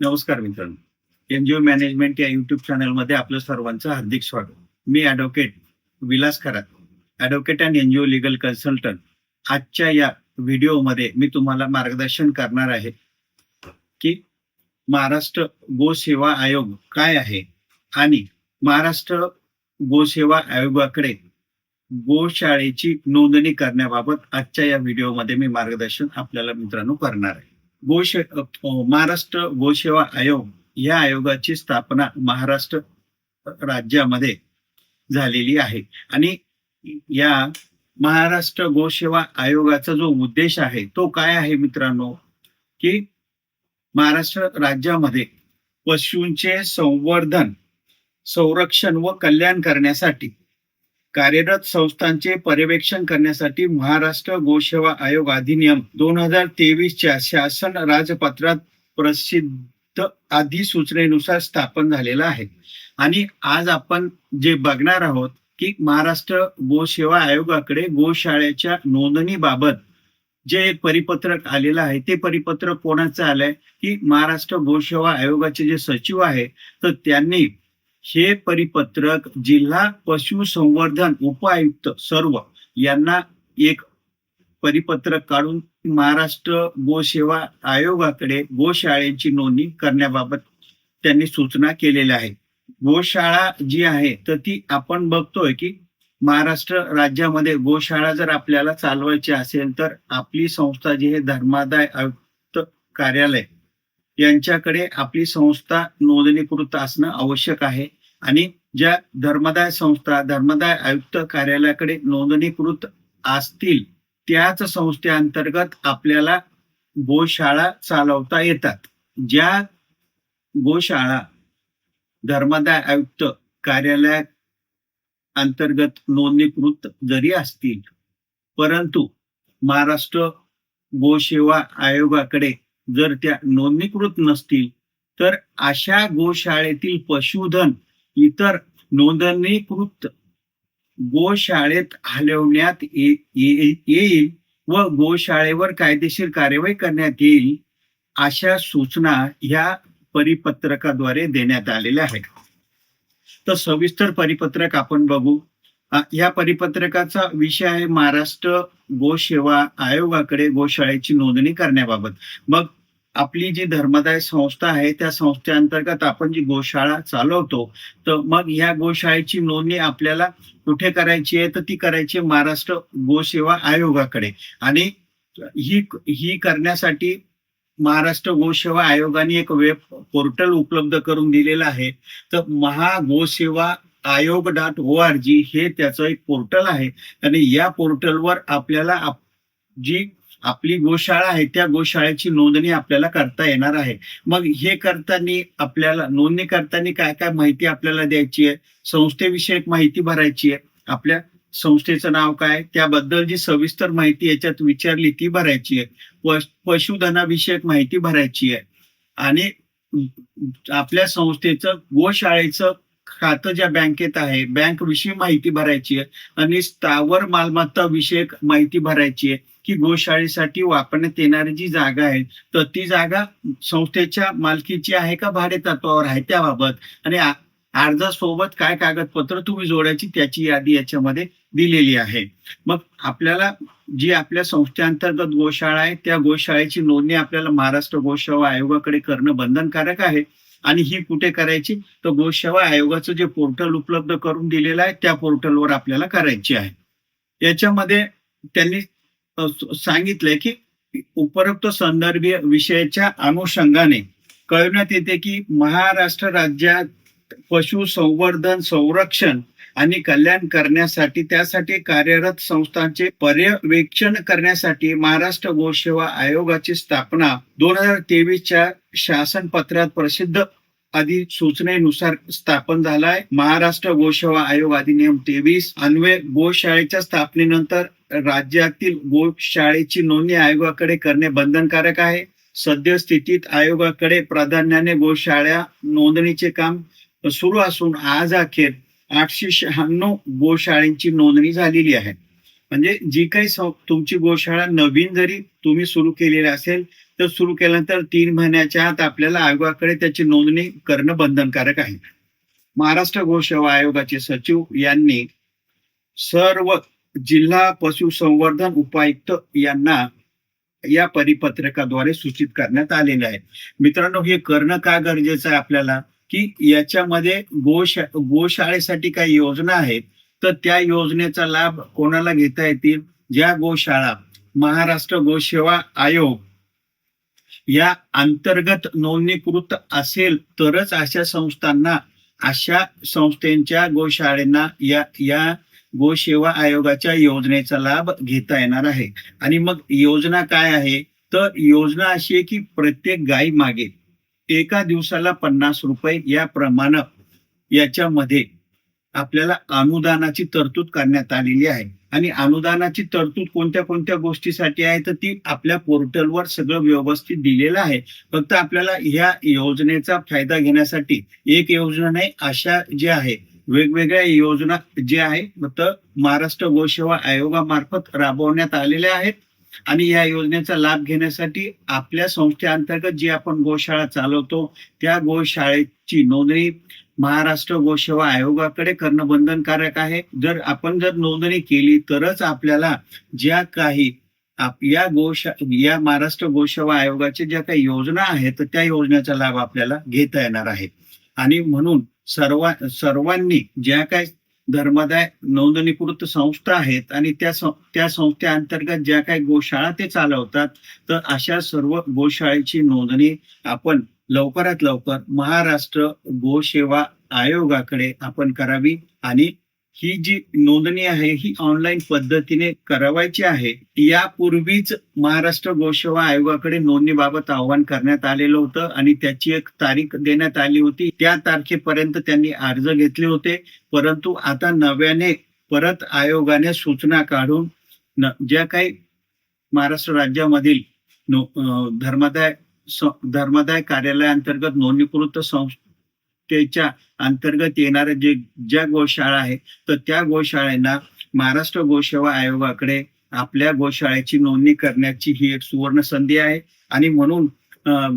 नमस्कार मित्रांनो. NGO management या युट्यूब चॅनलमध्ये आपलं सर्वांचं हार्दिक स्वागत. मी advocate Vilas Kharat. Advocate and NGO legal consultant आजच्या या व्हिडिओमध्ये मी तुम्हाला मार्गदर्शन करणार आहे की महाराष्ट्र गोसेवा आयोग काय आहे आणि महाराष्ट्र गोसेवा आयोगाकडे गोशाळेची नोंदणी करण्याबाबत आजच्या या व्हिडिओमध्ये मी मार्गदर्शन आपल्याला मित्रांनो करणार आहे. गोशे महाराष्ट्र गोसेवा आयोग या आयोगाची स्थापना महाराष्ट्र राज्यामध्ये झालेली आहे. आणि या महाराष्ट्र गोसेवा आयोगाचा जो उद्देश आहे तो काय आहे मित्रांनो? की महाराष्ट्र राज्यामध्ये पशूंचे संवर्धन संरक्षण व कल्याण करण्यासाठी कार्यरत संस्थांचे पर्यवेक्षण करण्यासाठी महाराष्ट्र गोसेवा आयोग अधिनियम दोन हजार तेवीसच्या शासन राजपत्रात प्रसिद्ध अधिसूचनेनुसार स्थापन झालेला आहे. आणि आज आपण जे बघणार आहोत की महाराष्ट्र गोसेवा आयोगाकडे गोशाळेच्या नोंदणीबाबत जे परिपत्रक आलेलं आहे ते परिपत्रक कोणाचं आलंय? की महाराष्ट्र गोसेवा आयोगाचे जे सचिव आहे तर त्यांनी हे परिपत्रक जिल्हा पशुसंवर्धन उपायुक्त सर्व यांना एक परिपत्रक काढून महाराष्ट्र गोसेवा आयोगाकडे गोशाळेची नोंदणी करण्याबाबत त्यांनी सूचना केलेल्या आहे गोशाळा जी आहे तर ती आपण बघतोय की महाराष्ट्र राज्यामध्ये गोशाळा जर आपल्याला चालवायची असेल तर आपली संस्था जी आहे धर्मादाय आयुक्त कार्यालय यांच्याकडे आपली संस्था नोंदणीकृत असणं आवश्यक आहे. आणि ज्या धर्मदाय संस्था धर्मदाय आयुक्त कार्यालयाकडे नोंदणीकृत असतील त्याच संस्थेअंतर्गत आपल्याला गोशाळा चालवता येतात. ज्या गोशाळा धर्मदाय आयुक्त कार्यालया अंतर्गत नोंदणीकृत जरी असतील परंतु महाराष्ट्र गोसेवा आयोगाकडे जर त्या नोंदणीकृत नसतील तर अशा गोशाळेतील पशुधन इतर नोंदणीकृत गोशाळेत हलवण्यात येईल व गोशाळेवर कायदेशीर कार्यवाही करण्यात येईल अशा सूचना ह्या परिपत्रकाद्वारे देण्यात आलेल्या आहेत. तर सविस्तर परिपत्रक आपण बघू. या परिपत्रकाचा विषय आहे महाराष्ट्र गोसेवा आयोगाकडे गोशाळेची नोंदणी करण्याबाबत. मग आपली जी धर्मदाय संस्था आहे त्या संस्थेअंतर्गत आपण जी गोशाळा चालवतो तर मग ह्या गोशाळेची नोंदणी आपल्याला कुठे करायची आहे? तर ती करायची आहे महाराष्ट्र गोसेवा आयोगाकडे. आणि ही ही करण्यासाठी महाराष्ट्र गोसेवा आयोगाने एक वेब पोर्टल उपलब्ध करून दिलेलं आहे. तर महागोसेवा आयोग डॉट ओ आर जी हे त्याचं एक पोर्टल आहे. आणि या पोर्टलवर आपल्याला आप- जी आपली गोशाळा आहे त्या गोशाळेची नोंदणी आपल्याला करता येणार आहे. मग हे करताना आपल्याला नोंदणी करताना काय काय माहिती आपल्याला द्यायची आहे? संस्थेविषयक माहिती भरायची आहे. आपल्या संस्थेचं नाव काय? त्याबद्दल जी सविस्तर माहिती याच्यात विचारली ती भरायची आहे. पशुधनाविषयक माहिती भरायची आहे. आणि आपल्या संस्थेचं गोशाळेचं खातं ज्या बँकेत आहे बँक विषयी माहिती भरायची आहे. आणि स्थावर मालमत्ता विषयक माहिती भरायची आहे. की गोशाळेसाठी वापरण्यात येणारी जी जागा आहे तर ती जागा संस्थेच्या मालकीची आहे का भाडे तत्वावर आहे त्याबाबत? आणि अर्जासोबत काय कागदपत्र तुम्ही जोडायची त्याची यादी याच्यामध्ये दिलेली आहे. मग आपल्याला जी आपल्या संस्थेअंतर्गत गोशाळा आहे त्या गोशाळेची नोंदणी आपल्याला महाराष्ट्र गोसेवा आयोगाकडे करणं बंधनकारक आहे. आणि ही कुठे करायची? तर गोसेवा आयोगाचं जे पोर्टल उपलब्ध करून दिलेलं आहे त्या पोर्टलवर आपल्याला करायची आहे. याच्यामध्ये त्यांनी सांगितलंय की उपरोक्त संदर्भीय विषयाच्या अनुषंगाने कळवण्यात येते की महाराष्ट्र राज्यात पशु संवर्धन संरक्षण आणि कल्याण करण्यासाठी त्यासाठी कार्यरत संस्थांचे पर्यवेक्षण करण्यासाठी महाराष्ट्र गोसेवा आयोगाची स्थापना दोन हजार तेवीसच्या शासन पत्रात प्रसिद्ध अधिसूचनेनुसार स्थापन झालाय. महाराष्ट्र गोसेवा आयोग अधिनियम तेवीस. अन्वय गोशाळेच्या स्थापनेनंतर राज्यातील गोशाळेची नोंदणी आयोगाकडे करणे बंधनकारक आहे. सद्यस्थितीत आयोगाकडे प्राधान्याने गोशाळा नोंदणीचे काम सुरू असून आज अखेर आठशे शहाण्णव गोशाळेची नोंदणी झालेली आहे. म्हणजे जी काही तुमची गोशाळा नवीन जरी तुम्ही सुरू केलेली असेल तर सुरू केल्यानंतर तीन महिन्याच्या आत आपल्याला आयोगाकडे त्याची नोंदणी करणं बंधनकारक आहे. महाराष्ट्र गोसेवा आयोगाचे सचिव यांनी सर्व जिल्हा पशुसंवर्धन उपायुक्त यांना या परिपत्रकाद्वारे सूचित करण्यात आलेले आहे. मित्रांनो हे करणं का गरजेचं आहे आपल्याला? की याच्यामध्ये गोशा गोशाळेसाठी काही योजना आहेत तर त्या योजनेचा लाभ कोणाला घेता येतील? ज्या गोशाळा महाराष्ट्र गोसेवा आयोग या अंतर्गत नोंदणीकृत असेल तरच अशा संस्थांना अशा संस्थेच्या गोशाळेंना या या गोसेवा आयोगाच्या योजनेचा लाभ घेता येणार आहे. आणि मग योजना काय आहे? तर योजना अशी आहे की प्रत्येक गाई मागे एका दिवसाला पन्नास रुपये या प्रमाण याच्यामध्ये आपल्याला अनुदानाची तरतूद करण्यात आलेली आहे. आणि अनुदानाची तरतूद कोणत्या कोणत्या गोष्टीसाठी आहे? तर ती आपल्या पोर्टलवर सगळं व्यवस्थित दिलेलं आहे. फक्त आपल्याला ह्या योजनेचा फायदा घेण्यासाठी एक योजना नाही अशा जे आहे वेगवेगळ्या योजना जे आहे तर महाराष्ट्र गोसेवा आयोगामार्फत राबवण्यात आलेल्या आहेत. आणि या योजनेचा लाभ घेण्यासाठी आपल्या संस्थेअंतर्गत जी आपण गोशाळा चालवतो त्या गोशाळेची नोंदणी महाराष्ट्र गोसेवा आयोगाकडे करणं बंधनकारक आहे. जर आपण जर नोंदणी केली तरच आपल्याला ज्या काही आप- या गोशा या महाराष्ट्र गोसेवा आयोगाच्या ज्या काही योजना आहेत तर त्या योजनेचा लाभ आपल्याला घेता येणार आहे. आणि म्हणून सर्व सर्वांनी ज्या काही धर्मादाय नोंदणीकृत संस्था आहेत आणि त्या सं- त्या संस्थेअंतर्गत ज्या काही गोशाळा ते चालवतात तर अशा सर्व गोशाळेची नोंदणी आपण लवकरात लवकर महाराष्ट्र गोसेवा आयोगाकडे आपण करावी आणि ही जी नोंदणी आहे ही ऑनलाईन पद्धतीने करावायची आहे यापूर्वीच महाराष्ट्र गोसेवा आयोगाकडे नोंदणीबाबत आवाहन करण्यात आलेलं होतं आणि त्याची एक तारीख देण्यात आली होती. त्या तारखेपर्यंत त्यांनी अर्ज घेतले होते परंतु आता नव्याने परत आयोगाने सूचना काढून ज्या काही महाराष्ट्र राज्यामधील धर्मादाय धर्मादाय कार्यालयाअंतर्गत नोंदणीकृत संस्थेच्या अंतर्गत येणाऱ्या जे ज्या गोशाळा आहे तर त्या गोशाळेना महाराष्ट्र गोसेवा आयोगाकडे आपल्या गोशाळेची नोंदणी करण्याची ही एक सुवर्ण संधी आहे. आणि म्हणून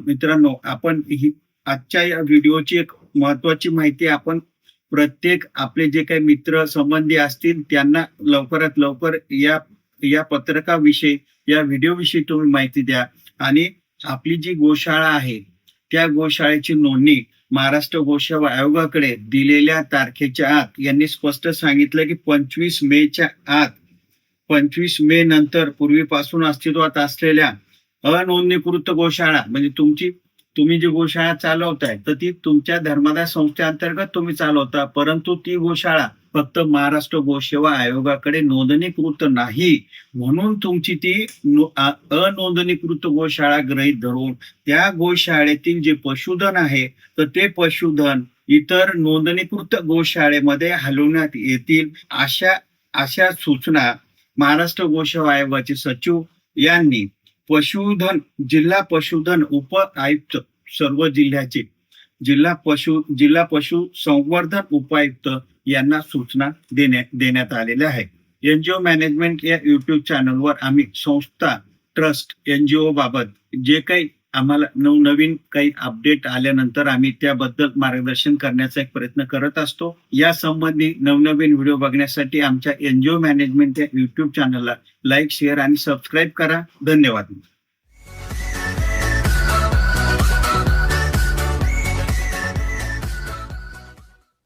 मित्रांनो आपण ही आजच्या या व्हिडिओची एक महत्वाची माहिती आपण प्रत्येक आपले जे काही मित्र संबंधी असतील त्यांना लवकरात लवकर या या पत्रकाविषयी या व्हिडिओविषयी तुम्ही माहिती द्या. आणि आपली जी गोशाळा आहे त्या गोशाळेची नोंदणी महाराष्ट्र गोसेवा आयोगाकडे दिलेल्या तारखेच्या आत यांनी स्पष्ट सांगितलं की पंचवीस मेच्या आत पंचवीस मे नंतर पूर्वीपासून अस्तित्वात असलेल्या अनोंदणीकृत गोशाळा म्हणजे तुमची तुम्ही जी गोशाळा चालवताय तर ती तुमच्या धर्मादाय संस्थेअंतर्गत तुम्ही चालवता परंतु ती गोशाळा फक्त महाराष्ट्र गोसेवा आयोगाकडे नोंदणीकृत नाही. म्हणून तुमची ती अनोंदणीकृत गोशाळा गृहीत धरून त्या गोशाळेतील जे पशुधन आहे तर ते पशुधन इतर नोंदणीकृत गोशाळेमध्ये हलवण्यात येतील अशा अशा सूचना महाराष्ट्र गोसेवा आयोगाचे सचिव यांनी पशुधन जिल्हा पशुधन उप आयुक्त सर्व जिल्ह्याचे जिल्हा पशु जिल्हा पशु संवर्धन उपायुक्त यांना सूचना देण्या देण्यात आलेल्या आहे एनजीओ मॅनेजमेंट या युट्यूब चॅनलवर आम्ही संस्था ट्रस्ट एनजीओ बाबत जे काही आम्हाला नवनवीन काही अपडेट आल्यानंतर आम्ही त्याबद्दल मार्गदर्शन करण्याचा एक प्रयत्न करत असतो. या संबंधी नवनवीन व्हिडिओ बघण्यासाठी आमच्या एनजीओ मॅनेजमेंट या युट्यूब चॅनलला लाईक शेअर आणि सबस्क्राईब करा. धन्यवाद.